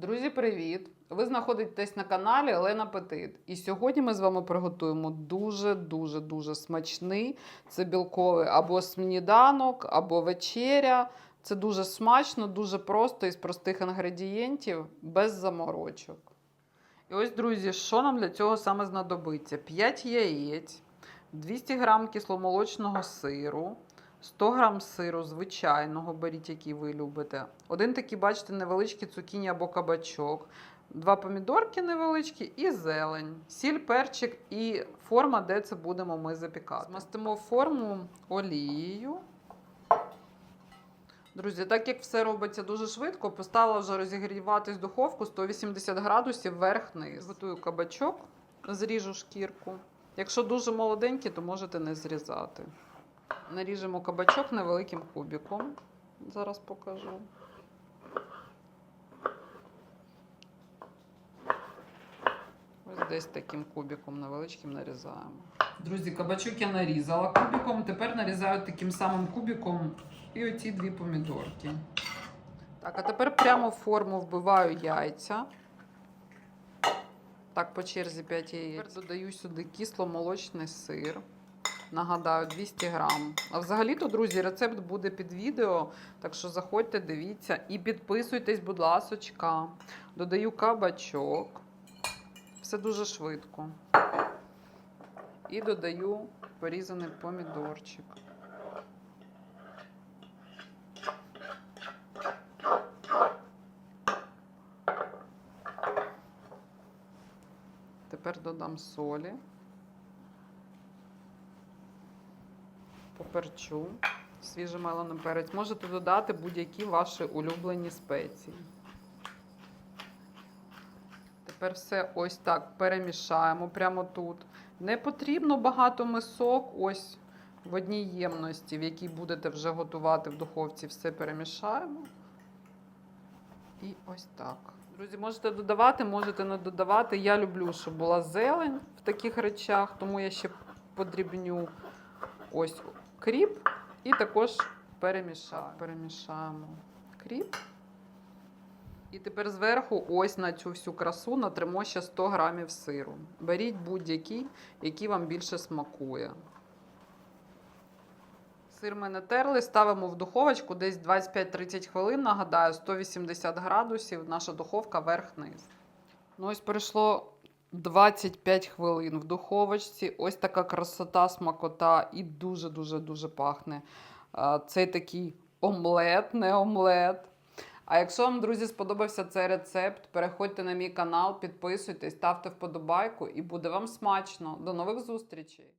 Друзі, привіт! Ви знаходитесь на каналі Олена Петит. І сьогодні ми з вами приготуємо дуже дуже смачний. Це білковий або сніданок, або вечеря. Це дуже смачно, дуже просто із простих інгредієнтів, без заморочок. І ось, друзі, що нам для цього саме знадобиться? 5 яєць, 200 грам кисломолочного сиру, 100 грам сиру звичайного, беріть, який ви любите. Один такий, бачите, невеличкий цукіні або кабачок, два помідорки невеличкі і зелень, сіль, перчик і форма, де це будемо ми запікати. Змастимо форму олією. Друзі, так як все робиться дуже швидко, поставила вже розігріватись духовку 180 градусів вверх-низ. Готую кабачок, зріжу шкірку. Якщо дуже молоденький, то можете не зрізати. Наріжемо кабачок невеликим кубиком. Зараз покажу. Ось десь таким кубиком невеличким нарізаємо. Друзі, кабачок я нарізала кубиком. Тепер нарізаю таким самим кубиком і оці дві помідорки. Так, а тепер прямо в форму вбиваю яйця. Так, по черзі 5 яєць. Тепер додаю сюди кисломолочний сир. Нагадаю, 200 грам. А взагалі-то, друзі, рецепт буде під відео. Так що заходьте, дивіться і підписуйтесь, будь ласочка. Додаю кабачок. Все дуже швидко. І додаю порізаний помідорчик. Тепер додам солі. Поперчу. Свіжий мелений перець. Можете додати будь-які ваші улюблені спеції. Тепер все ось так перемішаємо прямо тут. Не потрібно багато мисок, ось в одній ємності, в якій будете вже готувати в духовці, все перемішаємо. І ось так. Друзі, можете додавати, можете не додавати. Я люблю, щоб була зелень в таких речах, тому я ще подрібню ось кріп і також перемішаю. Перемішаємо кріп. І тепер зверху, ось на цю всю красу, натримо ще 100 грамів сиру. Беріть будь-який, який вам більше смакує. Сир ми натерли, ставимо в духовочку десь 25-30 хвилин. Нагадаю, 180 градусів, наша духовка верх-низ. Ну, ось пройшло 25 хвилин в духовочці. Ось така красота, смакота і дуже-дуже дуже пахне. Цей Це такий омлет, не омлет. А якщо вам, друзі, сподобався цей рецепт, переходьте на мій канал, підписуйтесь, ставте вподобайку і буде вам смачно. До нових зустрічей!